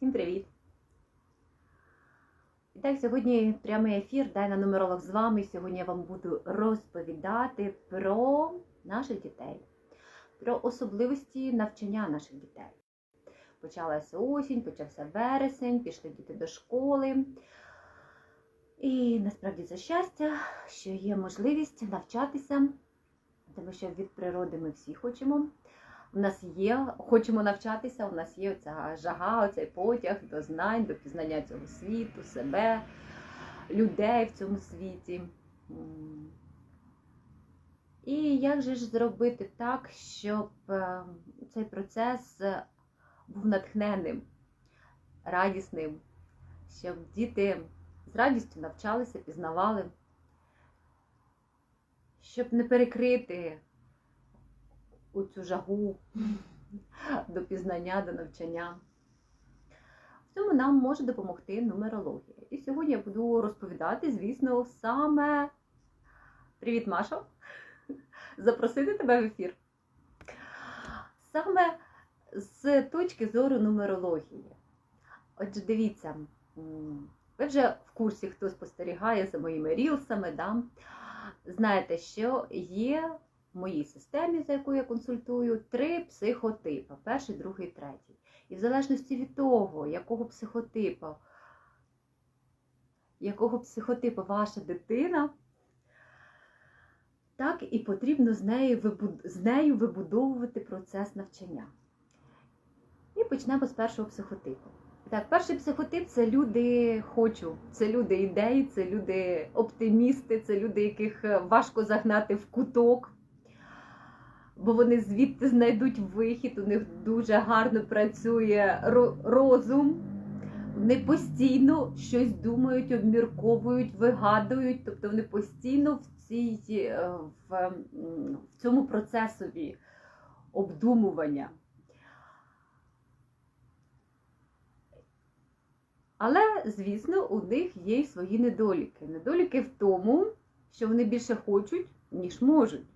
Всім привіт! Так, сьогодні прямий ефір, Дайна Нумеролог з вами. Сьогодні я вам буду розповідати про наших дітей, про особливості навчання наших дітей. Почалася осінь, почався вересень, пішли діти до школи. І насправді це щастя, що є можливість навчатися, тому що від природи ми всі хочемо. У нас є, хочемо навчатися, у нас є оця жага, оцей потяг до знань, до пізнання цього світу, себе, людей в цьому світі. І як же ж зробити так, щоб е, цей процес був натхненним, радісним, щоб діти з радістю навчалися, пізнавали, щоб не перекрити у цю жагу до пізнання, до навчання. В цьому нам може допомогти нумерологія. І сьогодні я буду розповідати, звісно, саме привіт, Маша! Запросити тебе в ефір. Саме з точки зору нумерології. Отже, дивіться, ви вже в курсі, хто спостерігає за моїми рілсами, да? знаєте, що є в моїй системі, за яку я консультую, три психотипи: перший, другий, третій. І в залежності від того, якого психотипу, якого психотипу ваша дитина, так і потрібно з нею, з нею вибудовувати процес навчання. І почнемо з першого психотипу. Так, перший психотип це люди хочу, це люди ідеї, це люди оптимісти, це люди, яких важко загнати в куток, бо вони звідти знайдуть вихід, у них дуже гарно працює розум. Вони постійно щось думають, обмірковують, вигадують, тобто вони постійно в, цій, е, в, в цьому процесові обдумування. Але, звісно, у них є й свої недоліки. Недоліки в тому, що вони більше хочуть, ніж можуть.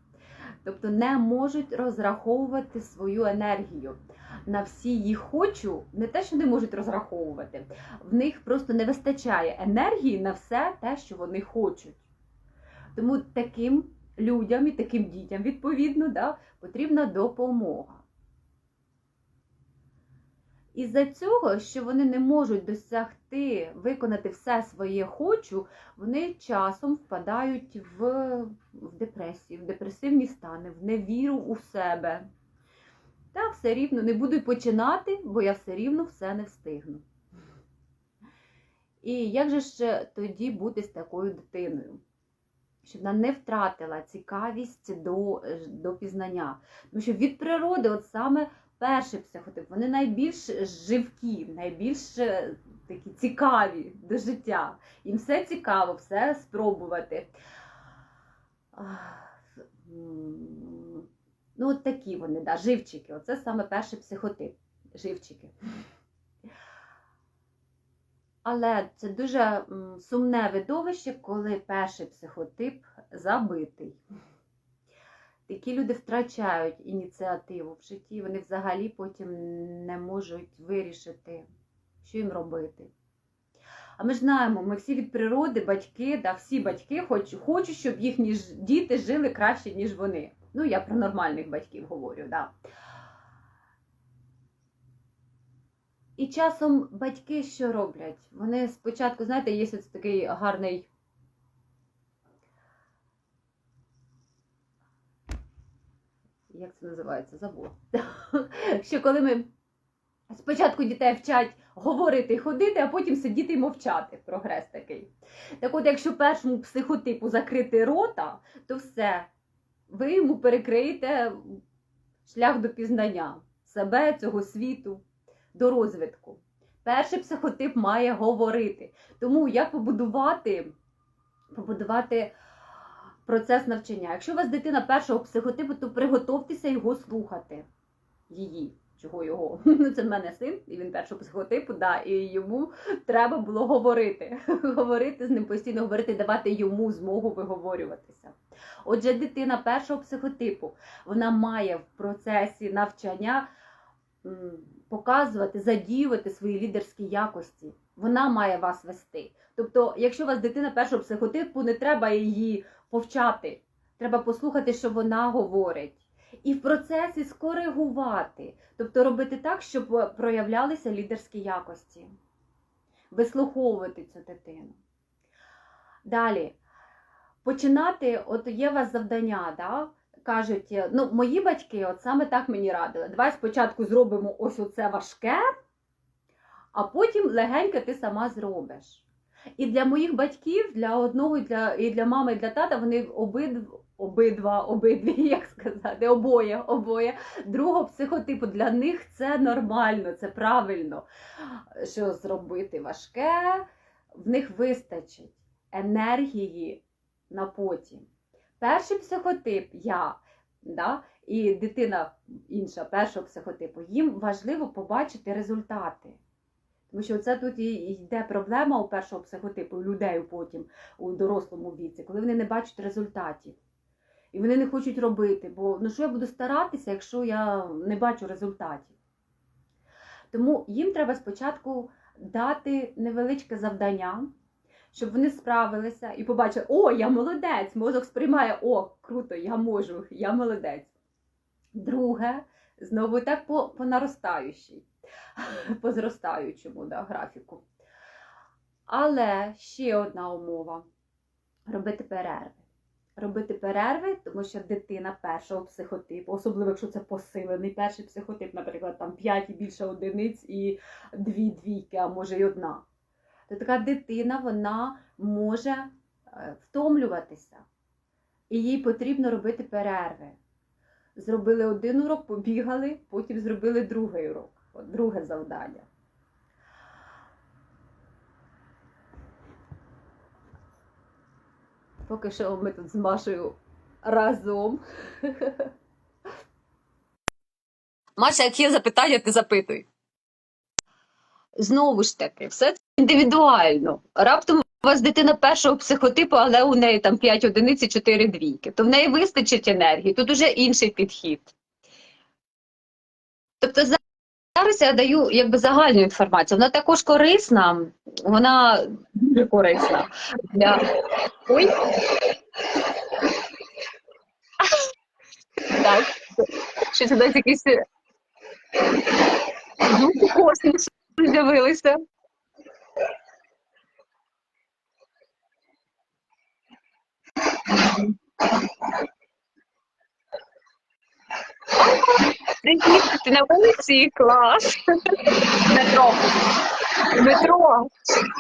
Тобто не можуть розраховувати свою енергію. На всі їх хочу, не те, що не можуть розраховувати, в них просто не вистачає енергії на все те, що вони хочуть. Тому таким людям і таким дітям, відповідно, да, потрібна допомога. Із-за цього, що вони не можуть досягти, виконати все своє хочу, вони часом впадають в, в депресію, в депресивні стани, в невіру у себе. Та все рівно не буду починати, бо я все рівно все не встигну. І як же ж тоді бути з такою дитиною? Щоб вона не втратила цікавість до, до пізнання. Тому що від природи, от саме перший психотип, вони найбільш живкі, найбільш е, такі цікаві до життя. Їм все цікаво, все спробувати. Ну, от такі вони, да, живчики. Оце саме перший психотип. Живчики. Але це дуже сумне видовище, коли перший психотип забитий. Такі люди втрачають ініціативу в житті, вони взагалі потім не можуть вирішити, що їм робити. А ми ж знаємо, ми всі від природи, батьки, да, всі батьки хочуть, хочуть, щоб їхні діти жили краще, ніж вони. Ну, я про нормальних батьків говорю, да. І часом батьки що роблять? Вони спочатку, знаєте, є ось такий гарний. Як це називається? Забула. Що коли ми спочатку дітей вчать говорити і ходити, а потім сидіти і мовчати. Прогрес такий. Так от, якщо першому психотипу закрити рота, то все, ви йому перекриєте шлях до пізнання себе, цього світу, до розвитку. Перший психотип має говорити. Тому як побудувати, побудувати процес навчання? Якщо у вас дитина першого психотипу, то приготовтеся його слухати. Її. Чого його? Ну, це в мене син, і він першого психотипу, да, і йому треба було говорити. Говорити з ним постійно говорити, давати йому змогу виговорюватися. Отже, дитина першого психотипу вона має в процесі навчання показувати, задіювати свої лідерські якості. Вона має вас вести. Тобто, якщо у вас дитина першого психотипу, не треба її повчати. Треба послухати, що вона говорить. І в процесі скоригувати, тобто робити так, щоб проявлялися лідерські якості, вислуховувати цю дитину. Далі, починати, от є у вас завдання, да? кажуть, ну, мої батьки, от саме так мені радили. Давай спочатку зробимо ось оце важке, а потім легенько ти сама зробиш. І для моїх батьків, для одного, для, і для мами, і для тата, вони обидва, обидва, обидві, як сказати, обоє, обоє другого психотипу. Для них це нормально, це правильно. Що зробити важке, в них вистачить енергії на потім. Перший психотип я, да, і дитина інша першого психотипу, їм важливо побачити результати. Тому що це тут і йде проблема у першого психотипу, у людей потім у дорослому віці, коли вони не бачать результатів. І вони не хочуть робити, бо ну що я буду старатися, якщо я не бачу результатів. Тому їм треба спочатку дати невеличке завдання, щоб вони справилися і побачили, о, я молодець! Мозок сприймає, о, круто, я можу, я молодець. Друге, знову так по, по наростаючій, по зростаючому да, графіку. Але ще одна умова робити перерви. Робити перерви, тому що дитина першого психотипу, особливо якщо це посилений перший психотип, наприклад, там 5 і більше одиниць і дві двійки, а може й одна. То така дитина вона може е, втомлюватися. І їй потрібно робити перерви. Зробили один урок, побігали, потім зробили другий урок, друге завдання. Поки що ми тут з Машею разом. Маша, як є запитання, ти запитуй. Знову ж таки, все це індивідуально. Раптом у вас дитина першого психотипу, але у неї там 5 одиниць і 4 двійки. То в неї вистачить енергії, тут уже інший підхід. Тобто зараз я даю якби загальну інформацію. Вона також корисна, вона дуже корисна. Для... Ой. Так. Щось у нас якісь звуки космосу з'явилися. Привіт, ти на вулиці? Клас. Метро. Метро.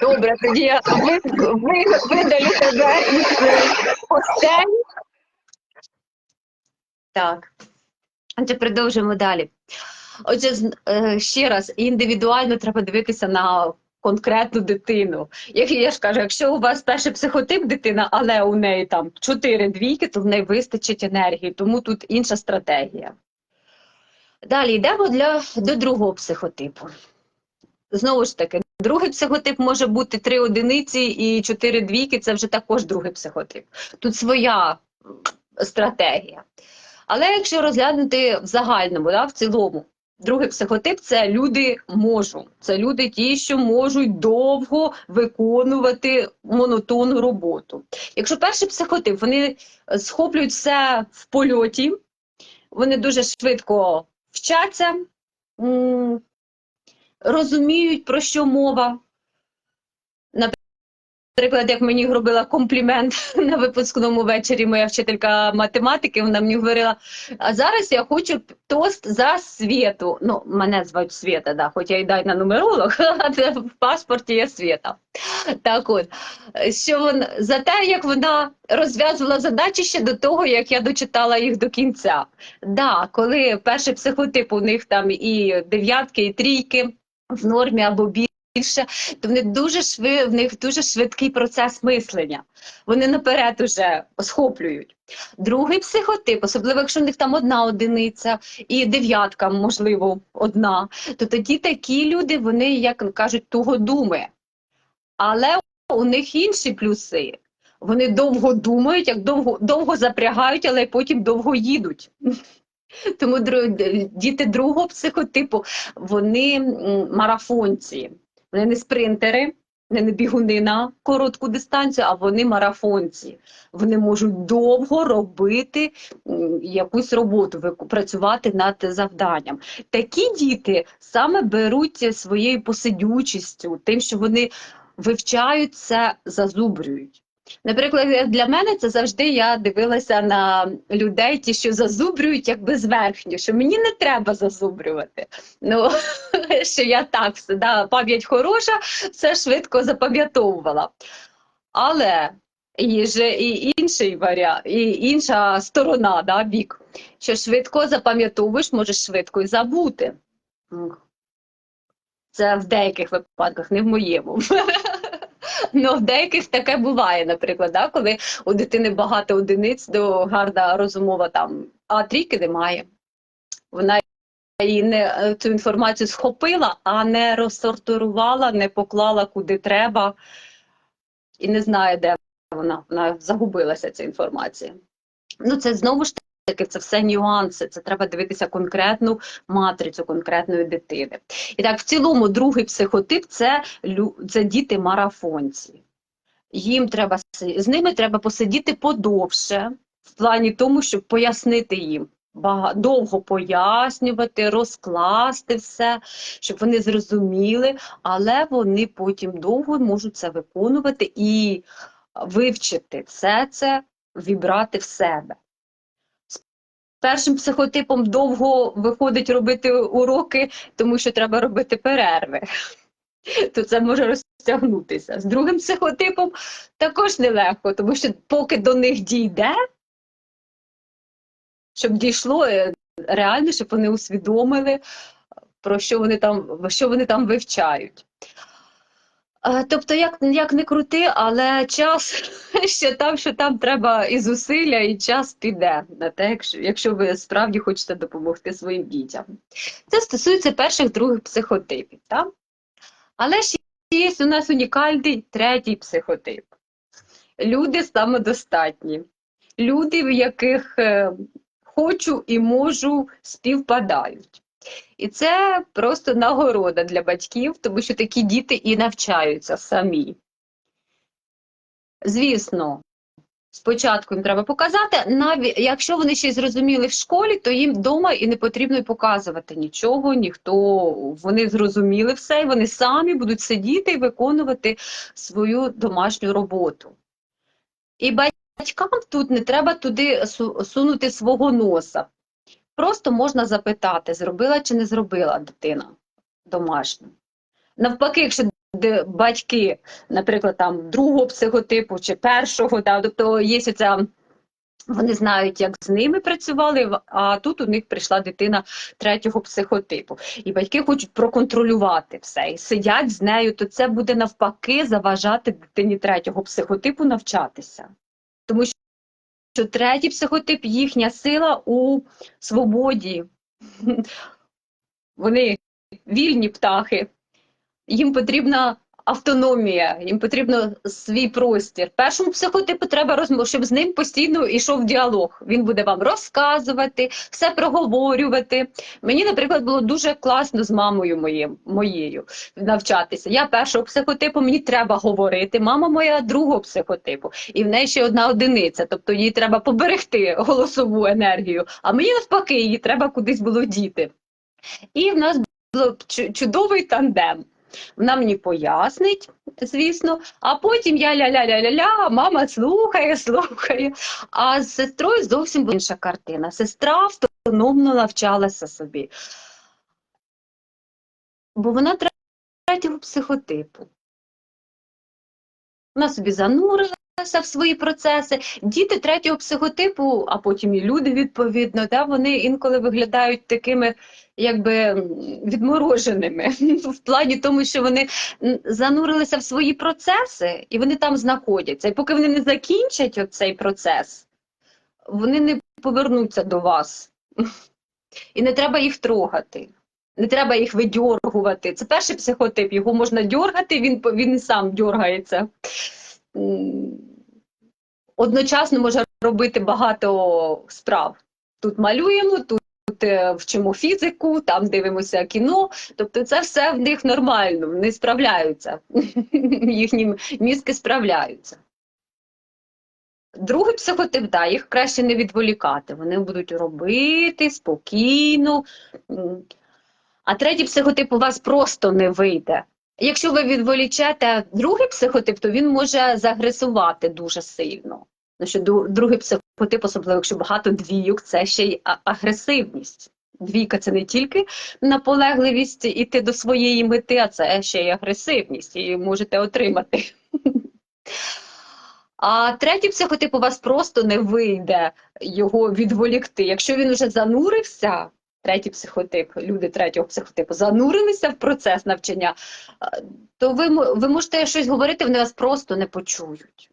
Добре, тоді я ви, ви, видалю тебе із постелі. Так. Отже, продовжуємо далі. Отже, е, ще раз, індивідуально треба дивитися на конкретну дитину. Як я ж кажу, якщо у вас перший психотип дитина, але у неї там чотири двійки, то в неї вистачить енергії, тому тут інша стратегія. Далі йдемо для, до другого психотипу. Знову ж таки, другий психотип може бути три одиниці і чотири двійки, це вже також другий психотип. Тут своя стратегія. Але якщо розглянути в загальному, да, в цілому, другий психотип це люди можу. Це люди ті, що можуть довго виконувати монотонну роботу. Якщо перший психотип, вони схоплюють все в польоті, вони дуже швидко вчаться, розуміють, про що мова. Наприклад, як мені робила комплімент на випускному вечорі моя вчителька математики, вона мені говорила: а зараз я хочу тост за світу. Ну, мене звуть Свята, да, хоч я й дай на нумеролог, а в паспорті є Свята. Так от, що вон, за те, як вона розв'язувала задачі ще до того, як я дочитала їх до кінця. Да, коли перший психотип у них там і дев'ятки, і трійки в нормі або більше, то вони дуже шви, в них дуже швидкий процес мислення. Вони наперед уже схоплюють. Другий психотип, особливо якщо в них там одна одиниця і дев'ятка, можливо, одна, то тоді такі люди, вони, як кажуть, тугодуми. Але у них інші плюси. Вони довго думають, як довго, довго запрягають, але потім довго їдуть. Тому діти другого психотипу, вони марафонці, вони не спринтери, вони не бігуни на коротку дистанцію, а вони марафонці. Вони можуть довго робити якусь роботу, працювати над завданням. Такі діти саме беруть своєю посидючістю, тим, що вони вивчають це, зазубрюють. Наприклад, для мене це завжди я дивилася на людей, ті, що зазубрюють якби зверхньо, що мені не треба зазубрювати. Ну, що я так, да, пам'ять хороша, все швидко запам'ятовувала. Але є ж і інший варіант, і інша сторона, да, бік, що швидко запам'ятовуєш, можеш швидко і забути. Це в деяких випадках, не в моєму. Ну, в деяких таке буває, наприклад, да, коли у дитини багато одиниць, до гарна розумова там, а трійки немає. Вона її не е, цю інформацію схопила, а не розсортувала, не поклала куди треба, і не знає, де вона. Вона загубилася ця інформація. Ну, це знову ж таки, це все нюанси. Це треба дивитися конкретну матрицю конкретної дитини. І так, в цілому, другий психотип це, це діти-марафонці. Їм треба з ними треба посидіти подовше, в плані тому, щоб пояснити їм. Довго пояснювати, розкласти все, щоб вони зрозуміли, але вони потім довго можуть це виконувати і вивчити все це, вібрати в себе. Першим психотипом довго виходить робити уроки, тому що треба робити перерви. То це може розтягнутися. З другим психотипом також нелегко, тому що поки до них дійде, щоб дійшло е, реально, щоб вони усвідомили, про що вони там, що вони там вивчають. Е, Тобто, як, як не крути, але час що там, що там треба і зусилля, і час піде на те, якщо, якщо ви справді хочете допомогти своїм дітям. Це стосується перших других психотипів. Так? Але ще є у нас унікальний третій психотип. Люди самодостатні. Люди, в яких е, хочу і можу співпадають. І це просто нагорода для батьків, тому що такі діти і навчаються самі. Звісно, спочатку їм треба показати, навіть якщо вони ще й зрозуміли в школі, то їм вдома і не потрібно показувати нічого, ніхто вони зрозуміли все, і вони самі будуть сидіти і виконувати свою домашню роботу. І батькам тут не треба туди сунути свого носа. Просто можна запитати, зробила чи не зробила дитина домашню. Навпаки, якщо батьки, наприклад, там другого психотипу чи першого, да, тобто є оця, вони знають, як з ними працювали, а тут у них прийшла дитина третього психотипу. І батьки хочуть проконтролювати все і сидять з нею, то це буде навпаки заважати дитині третього психотипу навчатися. Тому що третій психотип їхня сила у свободі. Вони вільні птахи, їм потрібна автономія, їм потрібно свій простір. Першому психотипу треба розмов, щоб з ним постійно йшов діалог. Він буде вам розказувати, все проговорювати. Мені, наприклад, було дуже класно з мамою моєю, моєю навчатися. Я першого психотипу, мені треба говорити. Мама моя другого психотипу, і в неї ще одна одиниця, тобто їй треба поберегти голосову енергію. А мені навпаки, її треба кудись було діти. І в нас було чудовий тандем. Вона мені пояснить, звісно, а потім я ля-ля-ля-ля-ля, мама слухає, слухає. А з сестрою зовсім була інша картина. Сестра автономно навчалася собі. Бо вона третього психотипу. Вона собі занурилася в свої процеси. Діти третього психотипу, а потім і люди, відповідно, да, вони інколи виглядають такими якби відмороженими в плані тому, що вони занурилися в свої процеси і вони там знаходяться. І поки вони не закінчать цей процес, вони не повернуться до вас. І не треба їх трогати. Не треба їх видьоргувати. Це перший психотип, його можна дьоргати, він, він сам дьоргається. Одночасно може робити багато справ. Тут малюємо, тут е, вчимо фізику, там дивимося кіно. Тобто, це все в них нормально, вони справляються. Їхні мізки справляються. Другий психотип, да, їх краще не відволікати. Вони будуть робити спокійно. А третій психотип у вас просто не вийде. Якщо ви відволічете другий психотип, то він може загресувати дуже сильно. Що другий психотип, особливо якщо багато двійок, це ще й агресивність. Двійка це не тільки наполегливість іти до своєї мети, а це ще й агресивність, і можете отримати. А третій психотип у вас просто не вийде його відволікти. Якщо він вже занурився, третій психотип, люди третього психотипу занурилися в процес навчання, е, то ви, ви можете щось говорити, вони вас просто не почують.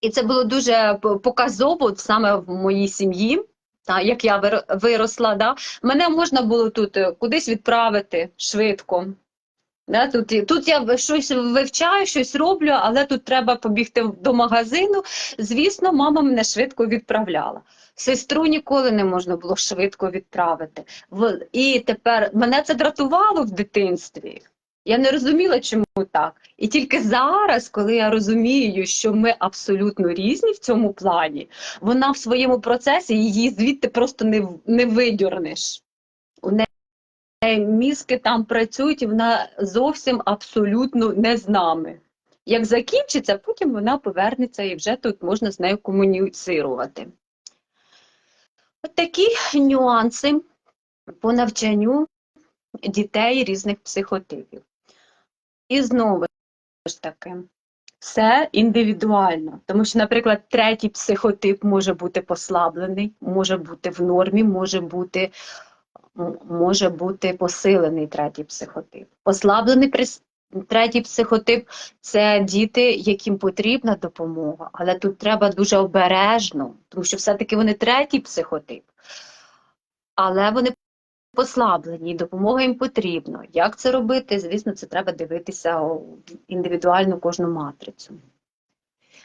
І це було дуже показово саме в моїй сім'ї, та, як я виросла. Да? Мене можна було тут е, кудись відправити швидко. Да, тут, тут я щось вивчаю, щось роблю, але тут треба побігти до магазину. Звісно, мама мене швидко відправляла. Сестру ніколи не можна було швидко відправити. І тепер мене це дратувало в дитинстві. Я не розуміла, чому так. І тільки зараз, коли я розумію, що ми абсолютно різні в цьому плані, вона в своєму процесі її звідти просто не, не видірнеш. Мізки там працюють, і вона зовсім абсолютно не з нами. Як закінчиться, потім вона повернеться і вже тут можна з нею комуніцирувати. От такі нюанси по навчанню дітей різних психотипів. І знову ж таки, все індивідуально. Тому що, наприклад, третій психотип може бути послаблений, може бути в нормі, може бути, може бути посилений третій психотип. Послаблений третій психотип це діти, яким потрібна допомога, але тут треба дуже обережно, тому що все-таки вони третій психотип. Але вони послаблені, допомога їм потрібна. Як це робити? Звісно, це треба дивитися у індивідуальну кожну матрицю.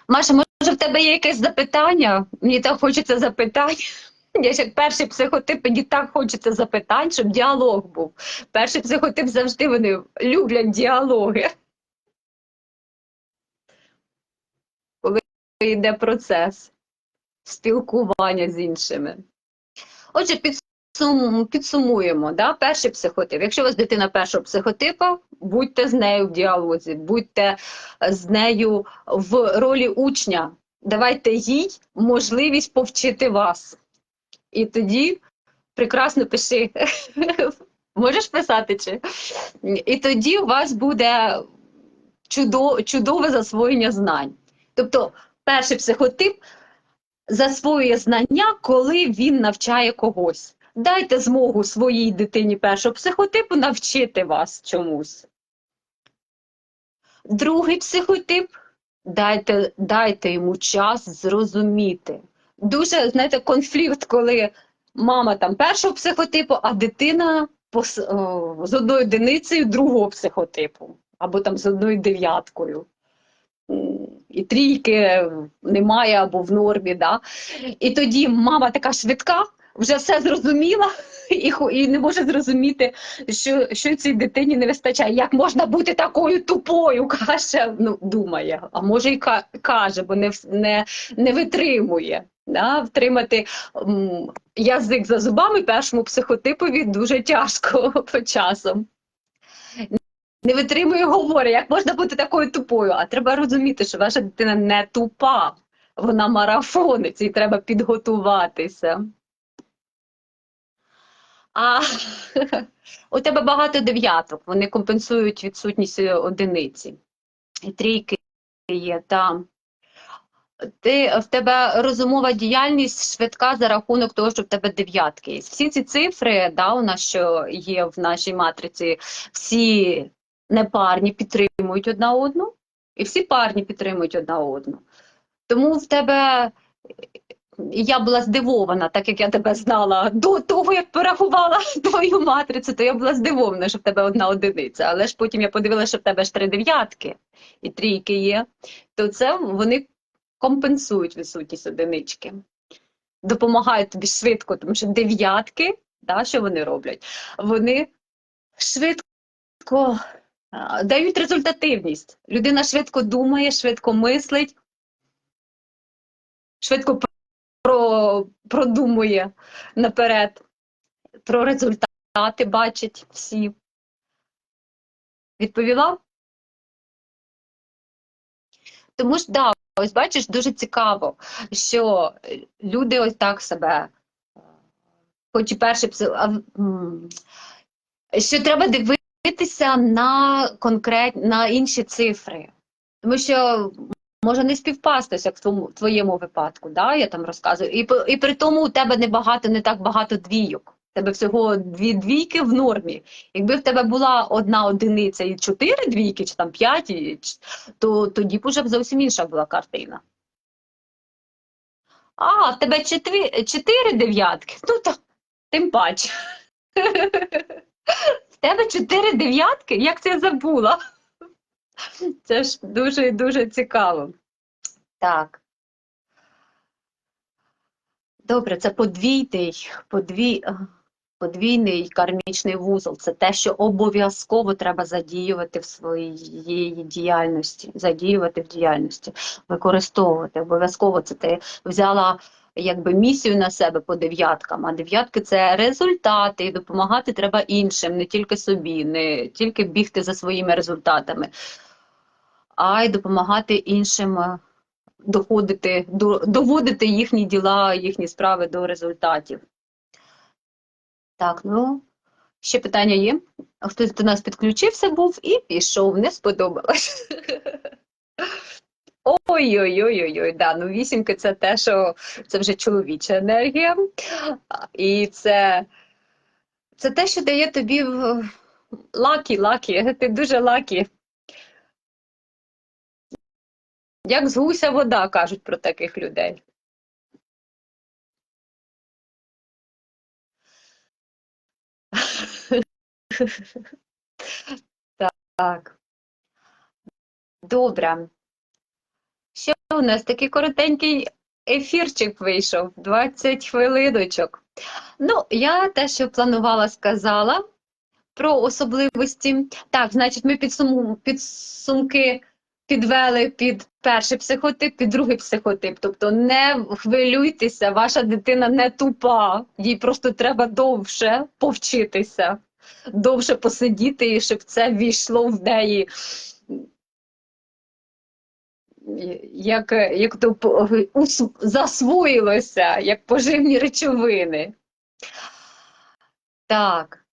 Маша, може в тебе є якесь запитання? Мені так хочеться запитань. Я ж як перший психотип, мені так хочеться запитань, щоб діалог був. Перший психотип завжди вони люблять діалоги. Коли йде процес спілкування з іншими. Отже, підсум, підсумуємо. Да? Перший психотип. Якщо у вас дитина першого психотипа, будьте з нею в діалозі, будьте з нею в ролі учня. Давайте їй можливість повчити вас. І тоді прекрасно пиши. Можеш писати чи? І тоді у вас буде чудо, чудове засвоєння знань. Тобто, перший психотип засвоює знання, коли він навчає когось. Дайте змогу своїй дитині першого психотипу навчити вас чомусь. Другий психотип дайте, дайте йому час зрозуміти. Дуже, знаєте, конфлікт, коли мама там першого психотипу, а дитина з одною одиницею другого психотипу, або там з одною дев'яткою. І трійки немає або в нормі. Да? І тоді мама така швидка, вже все зрозуміла і, і не може зрозуміти, що, що цій дитині не вистачає. Як можна бути такою тупою, каже, ну, думає, а може й каже, бо не, не, не витримує. Да? Втримати м, язик за зубами першому психотипові дуже тяжко по часом. Не витримує, говорить, як можна бути такою тупою. А треба розуміти, що ваша дитина не тупа, вона марафонець, і треба підготуватися. А у тебе багато дев'яток, вони компенсують відсутність е, одиниці. І трійки є там. Ти, в тебе розумова діяльність швидка за рахунок того, що в тебе дев'ятки. Всі ці цифри, да, у нас що є в нашій матриці, всі непарні підтримують одна одну, і всі парні підтримують одна одну. Тому в тебе я була здивована, так як я тебе знала до того, як порахувала твою матрицю, то я була здивована, що в тебе одна одиниця. Але ж потім я подивилася, що в тебе ж три дев'ятки і трійки є, то це вони компенсують відсутність одинички. допомагають тобі швидко, тому що дев'ятки, да, що вони роблять? Вони швидко дають результативність. Людина швидко думає, швидко мислить, швидко про, продумує наперед, про результати бачить всі. Відповіла? Тому ж, да, ось бачиш, дуже цікаво, що люди ось так себе, е, хоч і пси- що треба дивитися на конкрет, на інші цифри. Тому що може не співпасти, як в твоєму, твоєму випадку, да, я там розказую. І, і при тому у тебе не багато, не так багато двійок. Тебе всього дві двійки в нормі. Якби в тебе була одна одиниця і чотири двійки, чи там п'ять, то тоді б уже б зовсім інша була картина. А, в тебе четві, чотири дев'ятки, ну то тим паче. В тебе чотири дев'ятки? Як це забула? Це ж дуже дуже цікаво. Так. Добре, це подвійний, подвій, подвійний кармічний вузол. Це те, що обов'язково треба задіювати в своїй діяльності, задіювати в діяльності, використовувати. Обов'язково це ти взяла якби місію на себе по дев'яткам, а дев'ятки це результати, і допомагати треба іншим, не тільки собі, не тільки бігти за своїми результатами, а й допомагати іншим е, доходити, до, доводити їхні діла, їхні справи до результатів. Так, ну, ще питання є. Хтось до нас підключився був і пішов, не сподобалось. Ой-ой-ой-ой, да, ну вісімки це те, що це вже чоловіча енергія. І це, це те, що дає тобі лакі, лакі, ти дуже лакі. Як з гуся вода, кажуть про таких людей. Так. Добре. Ще у нас такий коротенький ефірчик вийшов, 20 хвилиночок. Ну, я те, що планувала, сказала про особливості. Так, значить, ми підсумки підвели під перший психотип, під другий психотип. Тобто не хвилюйтеся, ваша дитина не тупа, їй просто треба довше повчитися, довше посидіти, і щоб це війшло в неї. Як, як то засвоїлося, як поживні речовини. Так.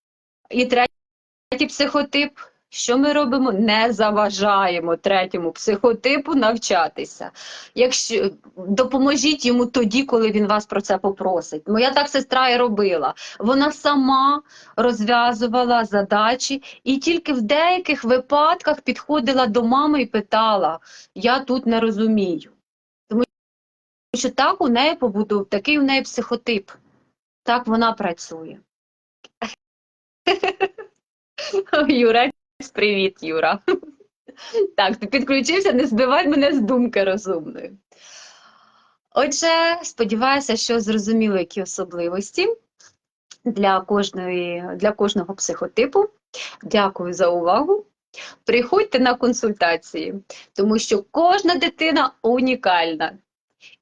І третій психотип. Що ми робимо? Не заважаємо третьому психотипу навчатися. Якщо допоможіть йому тоді, коли він вас про це попросить. Моя так сестра і робила. Вона сама розв'язувала задачі і тільки в деяких випадках підходила до мами і питала: я тут не розумію. Тому що так у неї побудов, такий у неї психотип. Так вона працює. Юрець, привіт, Юра. Так, ти підключився, не збивай мене з думки розумної. Отже, сподіваюся, що зрозуміли, які особливості для кожної, для кожного психотипу. Дякую за увагу. Приходьте на консультації, тому що кожна дитина унікальна.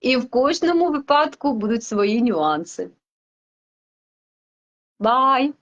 І в кожному випадку будуть свої нюанси. Бай!